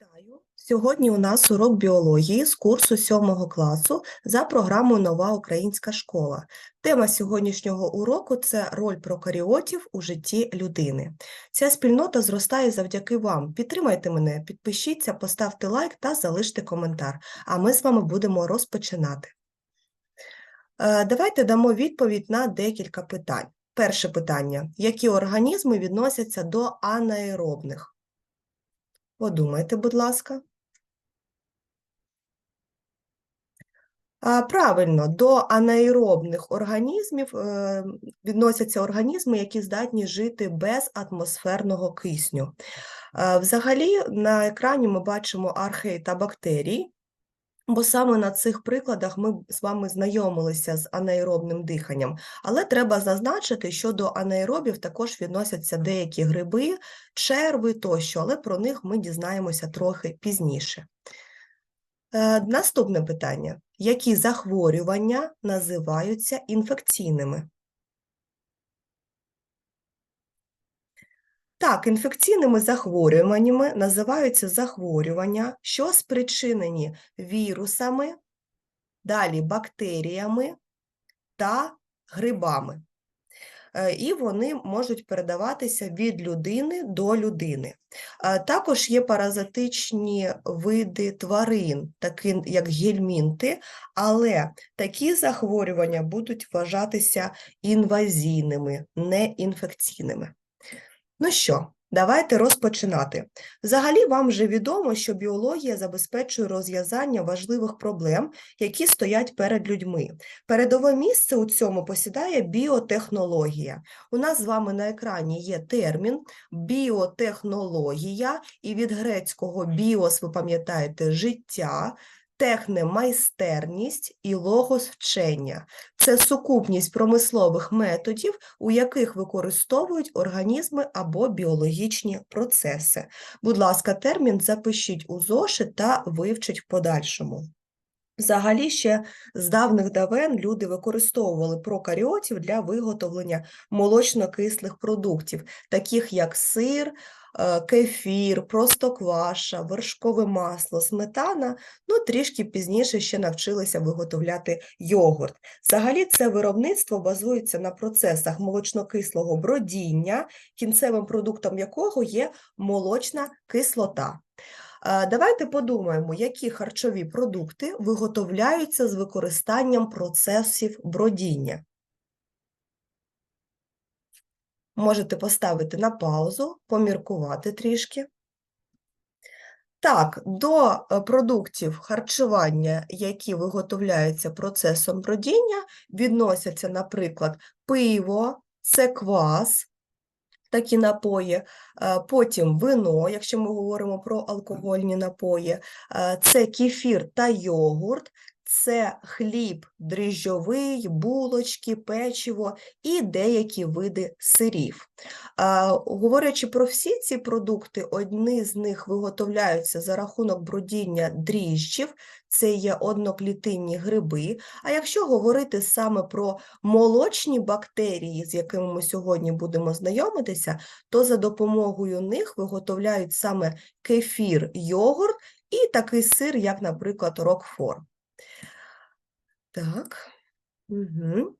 Вітаю! Сьогодні у нас урок біології з курсу 7 класу за програмою Нова українська школа. Тема сьогоднішнього уроку це роль прокаріотів у житті людини. Ця спільнота зростає завдяки вам. Підтримайте мене, підпишіться, поставте лайк та залиште коментар. А ми з вами будемо розпочинати. Е, Давайте дамо відповідь на декілька питань. Перше питання: які організми відносяться до анаеробних? Подумайте, будь ласка. Правильно, до анаеробних організмів е, відносяться організми, які здатні жити без атмосферного кисню. Е, Взагалі, на екрані ми бачимо археї та бактерії, бо саме на цих прикладах ми з вами знайомилися з анаеробним диханням. Але треба зазначити, що до анаеробів також відносяться деякі гриби, черви тощо, але про них ми дізнаємося трохи пізніше. Е, Наступне питання: які захворювання називаються інфекційними? Так, інфекційними захворюваннями називаються захворювання, що спричинені вірусами, далі бактеріями та грибами. Е, І вони можуть передаватися від людини до людини. Е, Також є паразитичні види тварин, такі як гельмінти, але такі захворювання будуть вважатися інвазійними, не інфекційними. Ну що, давайте розпочинати. Взагалі, вам вже відомо, що біологія забезпечує розв'язання важливих проблем, які стоять перед людьми. Передове місце у цьому посідає біотехнологія. У нас з вами на екрані є термін біотехнологія, і від грецького біос, ви пам'ятаєте, життя, техне майстерність і логос вчення. Це сукупність промислових методів, у яких використовують організми або біологічні процеси. Будь ласка, термін запишіть у зошит та вивчіть в подальшому. Взагалі, ще з давних давен люди використовували прокаріотів для виготовлення молочно-кислих продуктів, таких як сир, кефір, простокваша, вершкове масло, сметана. Ну, трішки пізніше ще навчилися виготовляти йогурт. Взагалі, це виробництво базується на процесах молочно-кислого бродіння, кінцевим продуктом якого є молочна кислота. Е, Давайте подумаємо, які харчові продукти виготовляються з використанням процесів бродіння. Можете поставити на паузу, поміркувати трішки. Так, до е, продуктів харчування, які виготовляються процесом бродіння, відносяться, наприклад, пиво, це квас, такі напої, е, потім вино, якщо ми говоримо про алкогольні напої, е, це кефір та йогурт, це хліб дріжджовий, булочки, печиво і деякі види сирів. Говорячи про всі ці продукти, одні з них виготовляються за рахунок бродіння дріжджів, це є одноклітинні гриби. А якщо говорити саме про молочні бактерії, з якими ми сьогодні будемо знайомитися, то за допомогою них виготовляють саме кефір, йогурт і такий сир, як, наприклад, рокфор. Так. Угу.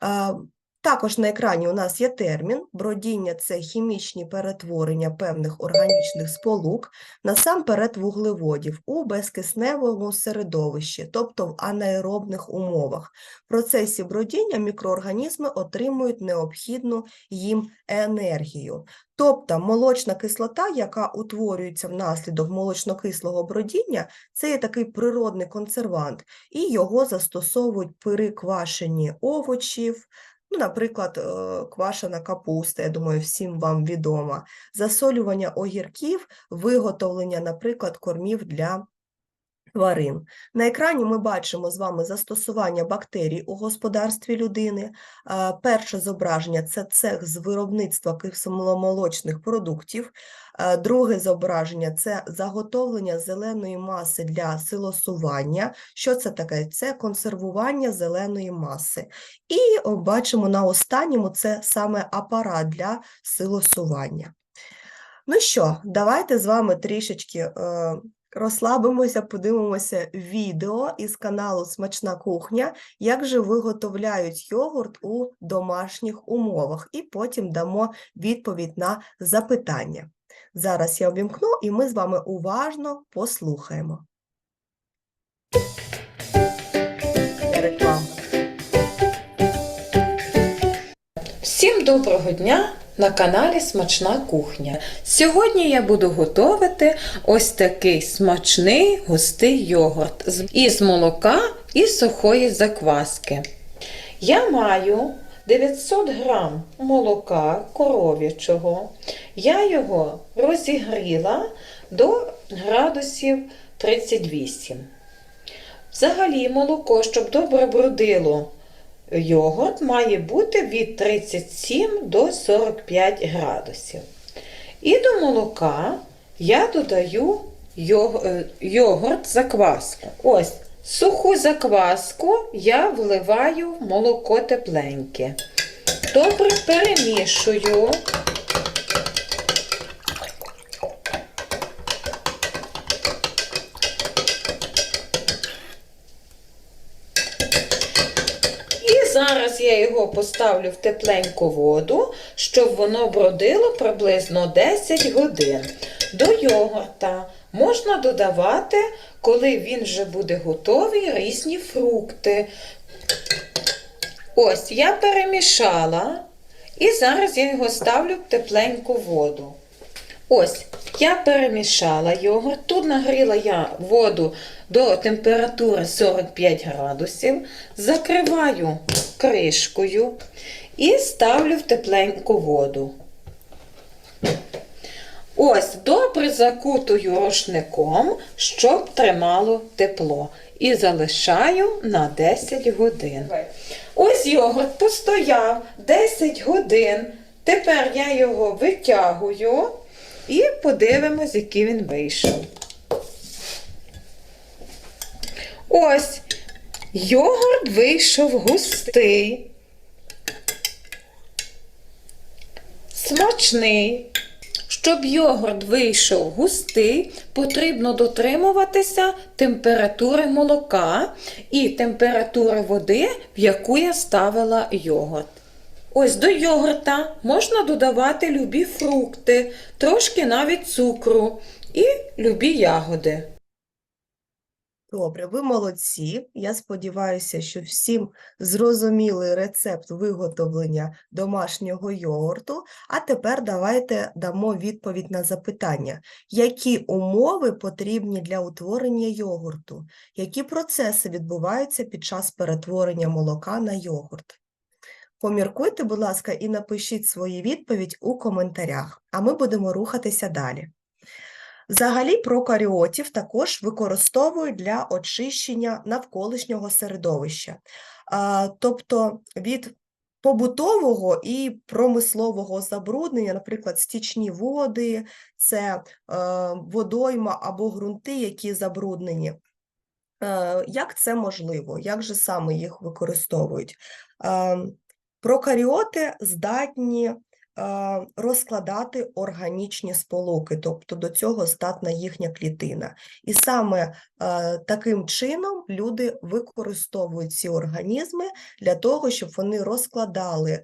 А, також на екрані у нас є термін. Бродіння це хімічні перетворення певних органічних сполук, насамперед вуглеводів у безкисневому середовищі, тобто в анаеробних умовах. В процесі бродіння мікроорганізми отримують необхідну їм енергію. Тобто молочна кислота, яка утворюється внаслідок молочнокислого бродіння, це є такий природний консервант, і його застосовують при квашенні овочів, ну, наприклад, е, квашена капуста, я думаю, всім вам відома, засолювання огірків, виготовлення, наприклад, кормів для тварин. На екрані ми бачимо з вами застосування бактерій у господарстві людини. Перше зображення це цех з виробництва кисломолочних продуктів. Друге зображення це заготовлення зеленої маси для силосування. Що це таке? Це консервування зеленої маси. І бачимо на останньому це саме апарат для силосування. Ну що, давайте з вами трішечки е, розслабимося, подивимося відео із каналу Смачна кухня, як же виготовляють йогурт у домашніх умовах, і потім дамо відповідь на запитання. Зараз я обімкну, і ми з вами уважно послухаємо. Реклама. Всім доброго дня на каналі Смачна кухня. Сьогодні я буду готувати ось такий смачний густий йогурт із молока і сухої закваски. Я маю 900 грам молока коров'ячого. Я його розігріла до градусів 38. Взагалі молоко, щоб добре бродило йогурт має бути від 37 до 45 градусів. І до молока я додаю е, йогурт закваску. Ось суху закваску я вливаю в молоко тепленьке. Добре перемішую. Зараз я його поставлю в тепленьку воду, щоб воно бродило приблизно 10 годин. До йогурта можна додавати, коли він вже буде готовий, різні фрукти. Ось я перемішала і зараз я його ставлю в тепленьку воду. Ось, я перемішала йогурт. Тут нагріла я воду до температури 45 градусів, закриваю кришкою і ставлю в тепленьку воду. Ось, добре закутую рушником, щоб тримало тепло. І залишаю на 10 годин. Ось йогурт постояв 10 годин. Тепер я його витягую і подивимось, який він вийшов. Ось йогурт вийшов густий, смачний. Щоб йогурт вийшов густий, потрібно дотримуватися температури молока і температури води, в яку я ставила йогурт. Ось до йогурта можна додавати любі фрукти, трошки навіть цукру і любі ягоди. Добре, ви молодці. Я сподіваюся, що всім зрозуміли рецепт виготовлення домашнього йогурту. А тепер давайте дамо відповідь на запитання, які умови потрібні для утворення йогурту, які процеси відбуваються під час перетворення молока на йогурт. Поміркуйте, будь ласка, і напишіть свою відповідь у коментарях, а ми будемо рухатися далі. Взагалі прокаріотів також використовують для очищення навколишнього середовища, тобто від побутового і промислового забруднення, наприклад, стічні води, це е, водойма або ґрунти, які забруднені. Е, Як це можливо? Як же саме їх використовують? Прокаріоти здатні е, розкладати органічні сполуки, тобто до цього здатна їхня клітина. І саме е, таким чином люди використовують ці організми для того, щоб вони розкладали е,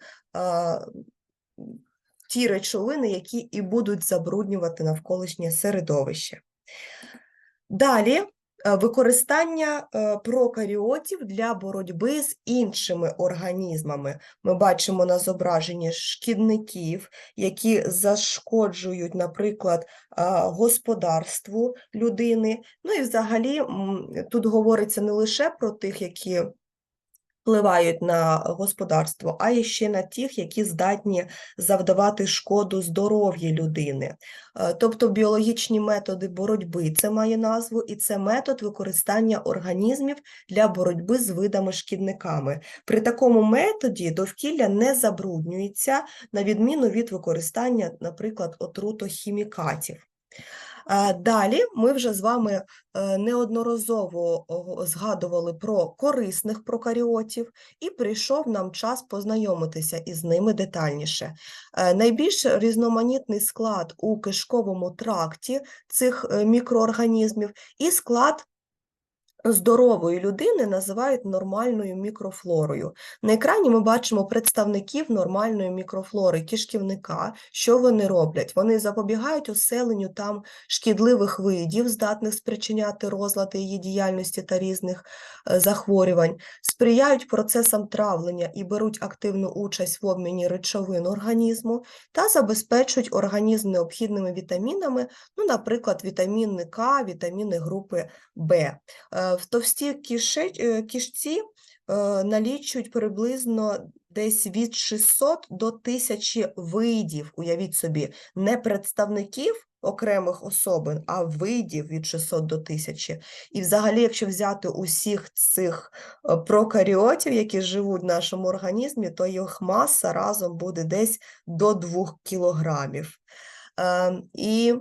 ті речовини, які і будуть забруднювати навколишнє середовище. Далі використання е, прокаріотів для боротьби з іншими організмами. Ми бачимо на зображенні шкідників, які зашкоджують, наприклад, господарству людини. Ну і взагалі тут говориться не лише про тих, які впливають на господарство, а і ще на тих, які здатні завдавати шкоду здоров'ю людини. Е, Тобто біологічні методи боротьби це має назву, і це метод використання організмів для боротьби з видами-шкідниками. При такому методі довкілля не забруднюється, на відміну від використання, наприклад, отрутохімікатів. Далі ми вже з вами е, неодноразово згадували про корисних прокаріотів, і прийшов нам час познайомитися із ними детальніше. Е, Найбільш різноманітний склад у кишковому тракті цих е, мікроорганізмів і склад здорової людини називають нормальною мікрофлорою. На екрані ми бачимо представників нормальної мікрофлори кишківника. Що вони роблять? Вони запобігають оселенню там шкідливих видів, здатних спричиняти розлади її діяльності та різних е, захворювань, сприяють процесам травлення і беруть активну участь в обміні речовин організму та забезпечують організм необхідними вітамінами, ну, наприклад, вітаміни К, вітаміни групи В. Е, В товстій е, е, налічують приблизно десь від 600 до 1000 видів, уявіть собі, не представників окремих особин, а видів від 600 до 1000. І взагалі, якщо взяти усіх цих прокаріотів, які живуть в нашому організмі, то їх маса разом буде десь до 2 кілограмів. Е, І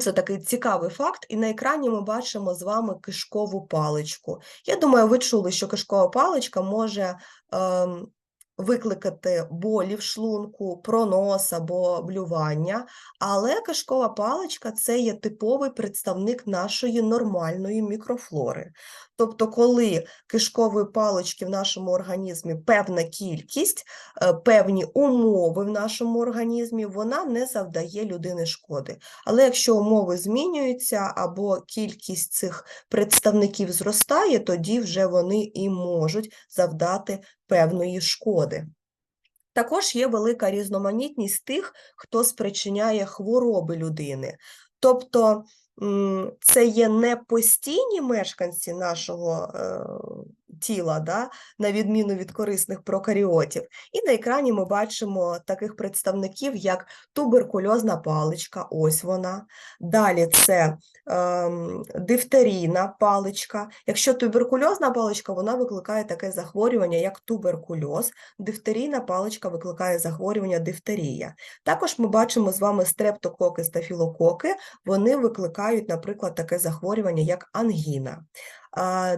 Це такий цікавий факт, і на екрані ми бачимо з вами кишкову паличку. Я думаю, ви чули, що кишкова паличка може ем, викликати болі в шлунку, пронос або блювання, але кишкова паличка це є типовий представник нашої нормальної мікрофлори. Тобто, коли кишкової палички в нашому організмі певна кількість, е, певні умови в нашому організмі, вона не завдає людини шкоди. Але якщо умови змінюються або кількість цих представників зростає, тоді вже вони і можуть завдати певної шкоди. Також є велика різноманітність тих, хто спричиняє хвороби людини. Тобто це є не постійні мешканці нашого е, тіла, да, на відміну від корисних прокаріотів. І на екрані ми бачимо таких представників, як туберкульозна паличка, ось вона. Далі це ем, дифтерійна паличка. Якщо туберкульозна паличка, вона викликає таке захворювання, як туберкульоз. Дифтерійна паличка викликає захворювання дифтерія. Також ми бачимо з вами стрептококи, стафілококи. Вони викликають, наприклад, таке захворювання, як ангіна.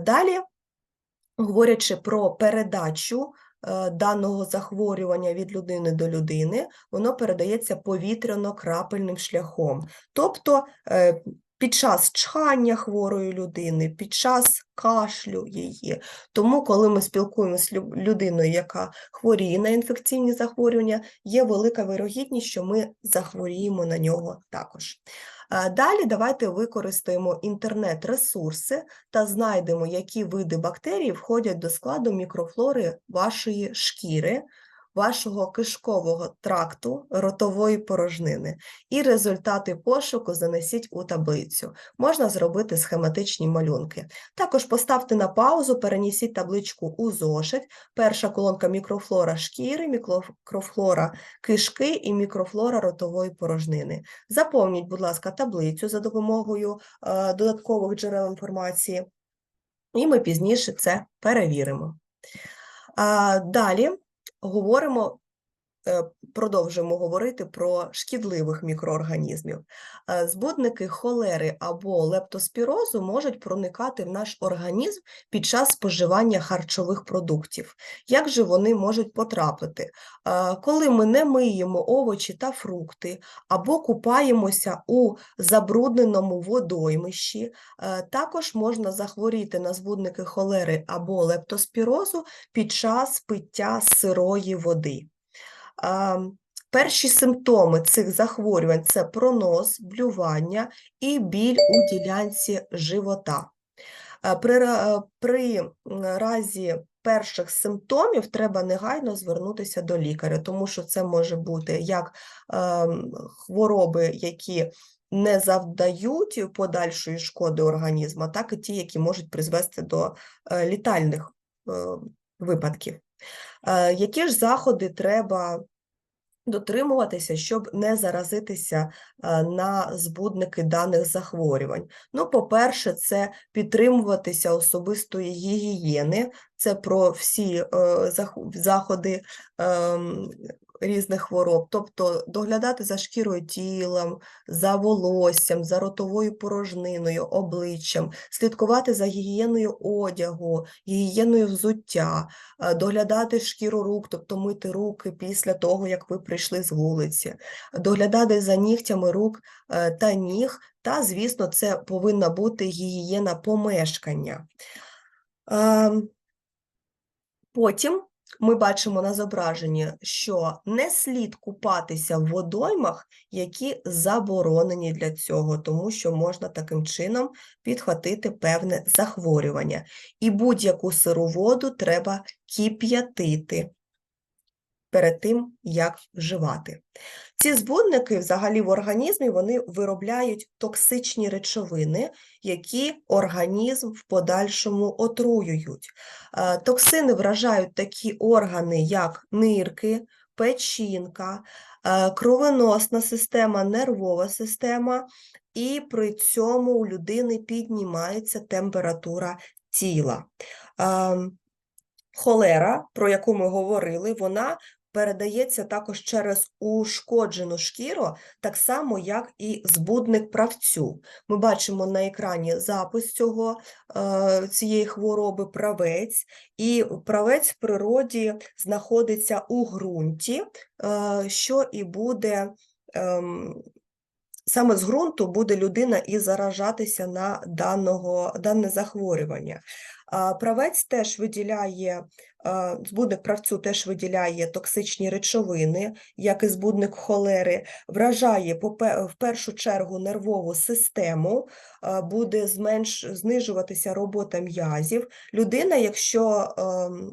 Далі, говорячи про передачу е, даного захворювання від людини до людини, воно передається повітряно-крапельним шляхом. Тобто е, під час чхання хворої людини, під час кашлю її. Тому, коли ми спілкуємося з людиною, яка хворіє на інфекційні захворювання, є велика вирогідність, що ми захворіємо на нього також. Е, Далі давайте використаємо інтернет-ресурси та знайдемо, які види бактерій входять до складу мікрофлори вашої шкіри, вашого кишкового тракту, ротової порожнини. І результати пошуку занесіть у таблицю. Можна зробити схематичні малюнки. Також поставте на паузу, перенесіть табличку у зошит. Перша колонка мікрофлора шкіри, мікрофлора кишки і мікрофлора ротової порожнини. Заповніть, будь ласка, таблицю за допомогою е, додаткових джерел інформації, і ми пізніше це перевіримо. Далі говоримо, е, продовжуємо говорити про шкідливих мікроорганізмів. Е, Збудники холери або лептоспірозу можуть проникати в наш організм під час споживання харчових продуктів. Як же вони можуть потрапити? Е, Коли ми не миємо овочі та фрукти, або купаємося у забрудненому водоймищі, також можна захворіти на збудники холери або лептоспірозу під час пиття сирої води. Перші симптоми цих захворювань це пронос, блювання і біль у ділянці живота. Е, При, е, при разі перших симптомів треба негайно звернутися до лікаря, тому що це може бути як ем, хвороби, які не завдають подальшої шкоди організму, так і ті, які можуть призвести до е, літальних е, випадків. Е, Які ж заходи треба дотримуватися, щоб не заразитися е, на збудники даних захворювань? Ну, по-перше, це підтримуватися особистої гігієни, це про всі е, заходи ем, різних хвороб, тобто доглядати за шкірою тілом, за волоссям, за ротовою порожниною, обличчям, слідкувати за гігієною одягу, гігієною взуття, е, доглядати шкіру рук, тобто мити руки після того, як ви прийшли з вулиці, доглядати за нігтями рук е, та ніг, та, звісно, це повинна бути гігієна помешкання. Потім ми бачимо на зображенні, що не слід купатися в водоймах, які заборонені для цього, тому що можна таким чином підхватити певне захворювання. І будь-яку сиру воду треба кип'ятити перед тим, як вживати. Ці збудники взагалі в організмі вони виробляють токсичні речовини, які організм в подальшому отруюють. Е, Токсини вражають такі органи, як нирки, печінка, е, кровоносна система, нервова система, і при цьому у людини піднімається температура тіла. Ем, Холера, про яку ми говорили, вона передається також через ушкоджену шкіру, так само, як і збудник правцю. Ми бачимо на екрані запис цього, е, цієї хвороби правець, і правець в природі знаходиться у ґрунті, е, що і буде. ем, Саме з ґрунту буде людина і заражатися на даного, дане захворювання. Правець теж виділяє, збудник правцю теж виділяє токсичні речовини, як і збудник холери, вражає в першу чергу нервову систему, буде зменш, знижуватися робота м'язів. Людина, якщо ем,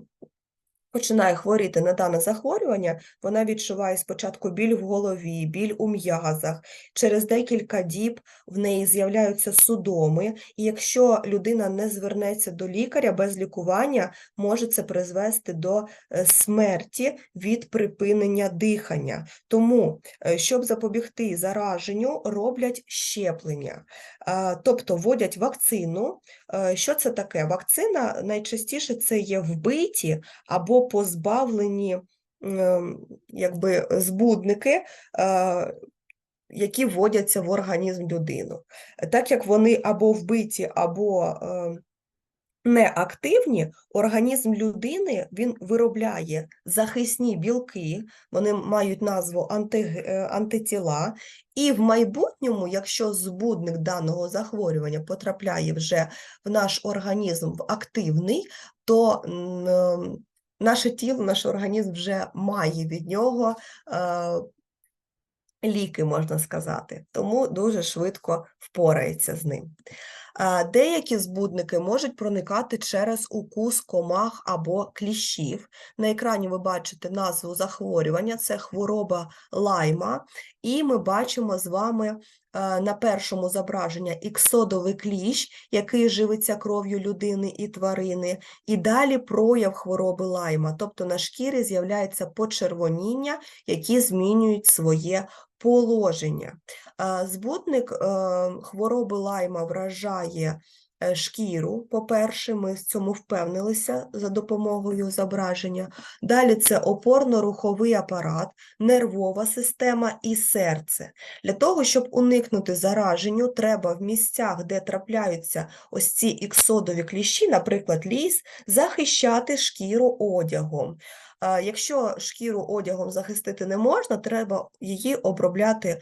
починає хворіти на дане захворювання, вона відчуває спочатку біль в голові, біль у м'язах. Через декілька діб в неї з'являються судоми, і якщо людина не звернеться до лікаря без лікування, може це призвести до е, смерті від припинення дихання. Тому, е, щоб запобігти зараженню, роблять щеплення, тобто вводять вакцину. Е, Що це таке? Вакцина найчастіше це є вбиті або позбавлені ем, якби, збудники, е, які вводяться в організм людину. Так як вони або вбиті, або е, неактивні, організм людини він виробляє захисні білки, вони мають назву анти, е, антитіла, і в майбутньому, якщо збудник даного захворювання потрапляє вже в наш організм в активний, то ем, наше тіло, наш організм вже має від нього е, ліки, можна сказати, тому дуже швидко впорається з ним. А, Деякі збудники можуть проникати через укус комах або кліщів. На екрані ви бачите назву захворювання, це хвороба лайма, і ми бачимо з вами е, на першому зображення іксодовий кліщ, який живиться кров'ю людини і тварини, і далі прояв хвороби лайма, тобто на шкірі з'являється почервоніння, які змінюють своє положення. Збутник е, хвороби лайма вражає шкіру. По-перше, ми в цьому впевнилися за допомогою зображення. Далі це опорно-руховий апарат, нервова система і серце. Для того, щоб уникнути зараженню, треба в місцях, де трапляються ось ці іксодові кліщі, наприклад, ліс, захищати шкіру одягом. Якщо шкіру одягом захистити не можна, треба її обробляти е,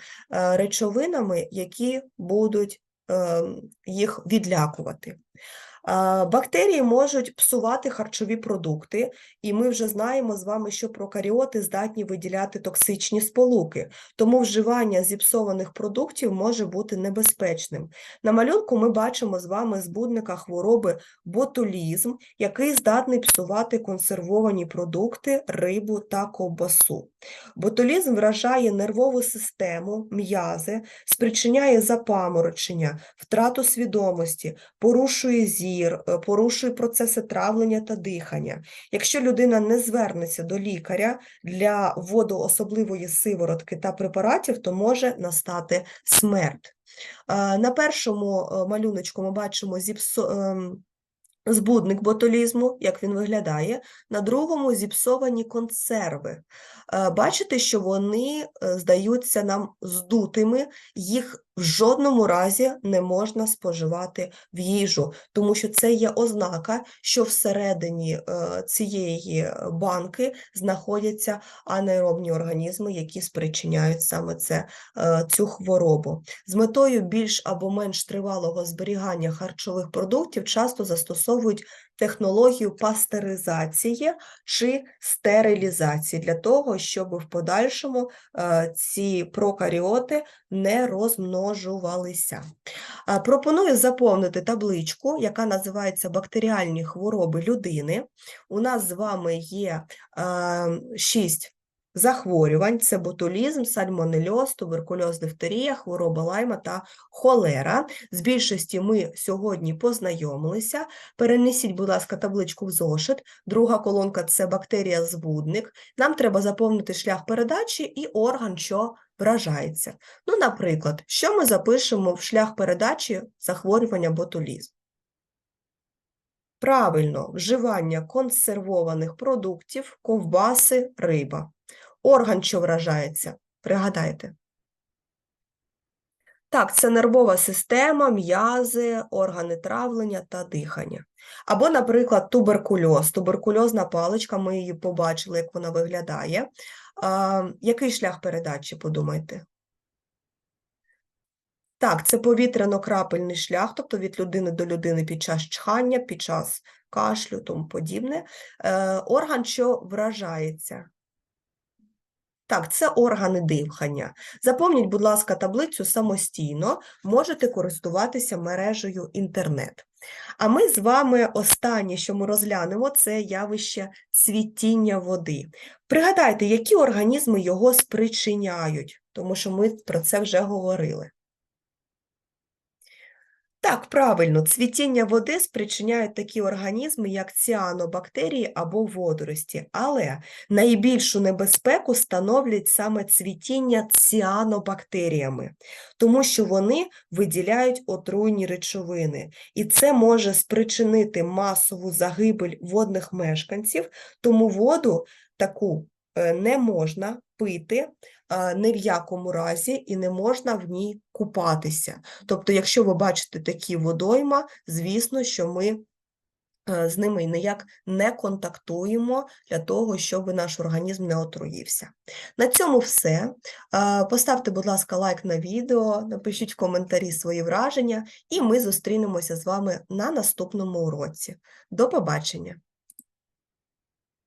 речовинами, які будуть е, їх відлякувати. Бактерії можуть псувати харчові продукти, і ми вже знаємо з вами, що прокаріоти здатні виділяти токсичні сполуки, тому вживання зіпсованих продуктів може бути небезпечним. На малюнку ми бачимо з вами збудника хвороби ботулізм, який здатний псувати консервовані продукти, рибу та ковбасу. Ботулізм вражає нервову систему, м'язи, спричиняє запаморочення, втрату свідомості, порушує зір, е, порушує процеси травлення та дихання. Якщо людина не звернеться до лікаря для вводу особливої сиворотки та препаратів, то може настати смерть. Е, На першому е, малюночку ми бачимо зіпсо... ем, збудник ботулізму, як він виглядає, на другому зіпсовані консерви. Бачите, що вони здаються нам здутими, їх в жодному разі не можна споживати в їжу, тому що це є ознака, що всередині е, цієї банки знаходяться анаеробні організми, які спричиняють саме це, е, цю хворобу. З метою більш або менш тривалого зберігання харчових продуктів часто застосовують технологію пастеризації чи стерилізації для того, щоб в подальшому е, ці прокаріоти не розмножувалися. Пропоную заповнити табличку, яка називається Бактеріальні хвороби людини. У нас з вами є е, шість захворювань: це ботулізм, сальмонельоз, туберкульоз, дифтерія, хвороба лайма та холера. З більшості ми сьогодні познайомилися. Перенесіть, будь ласка, табличку в зошит. Друга колонка це бактерія-збудник. Нам треба заповнити шлях передачі і орган, що вражається. Ну, наприклад, що ми запишемо в шлях передачі захворювання ботулізм? Правильно, вживання консервованих продуктів, ковбаси, риба. Орган, що вражається, пригадайте. Так, це нервова система, м'язи, органи травлення та дихання. Або, наприклад, туберкульоз. Туберкульозна паличка, ми її побачили, як вона виглядає. А, який шлях передачі, подумайте? Так, це повітряно-крапельний шлях, тобто від людини до людини під час чхання, під час кашлю, тому подібне. Е, орган, що вражається. Так, це органи дихання. Заповніть, будь ласка, таблицю самостійно, можете користуватися мережею інтернет. А ми з вами останнє, що ми розглянемо, це явище цвітіння води. Пригадайте, які організми його спричиняють, тому що ми про це вже говорили. Так, правильно, цвітіння води спричиняють такі організми, як ціанобактерії або водорості, але найбільшу небезпеку становлять саме цвітіння ціанобактеріями, тому що вони виділяють отруйні речовини, і це може спричинити масову загибель водних мешканців, тому воду таку е, не можна пити е, ні в якому разі і не можна в ній купатися. Тобто, якщо ви бачите такі водойма, звісно, що ми е, з ними ніяк не контактуємо для того, щоб наш організм не отруївся. На цьому все. Е, Поставте, будь ласка, лайк на відео, напишіть в коментарі свої враження, і ми зустрінемося з вами на наступному уроці. До побачення!